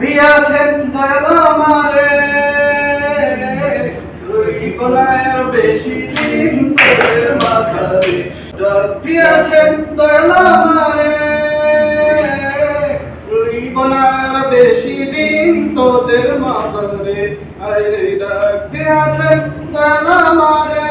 দিয়াছেন দয়াল আমারে। রইব না আর বেশি দিন তোদের মাঝারে ডাক দিয়াছেন দয়াল আমারে। রইব না বেশি দিন তোদের মাঝারে আরে ডাক দিয়াছেন দয়াল আমারে।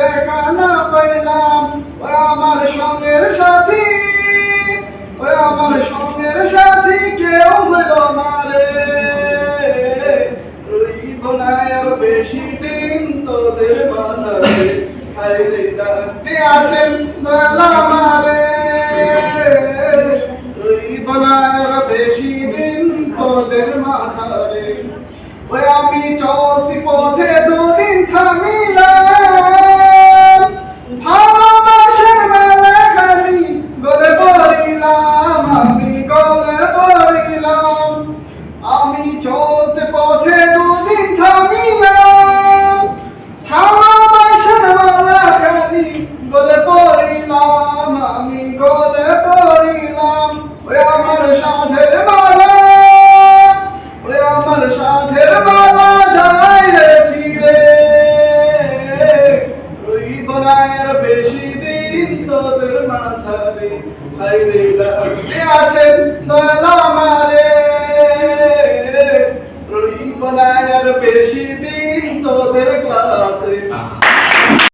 আমি দেখা না পাইলাম। ওই আমার সঙ্গের সাথী। ওই আমার সঙ্গের সাথী কেউ হইল না রে। রইব না আর বেশি দিন তোদের মাঝারে। হাইরে ডাকতে আছেন দয়াল আমারে। রইব না আর বেশি দিন তোদের মাঝারে। ওই আমি চলতি পড়িলাম ওই বেশি দিন তোদের মাঝারে। হাইরে লাগতে আছেন দয়ালা মারে রইব না বেশি দিন তোদের ক্লাসে।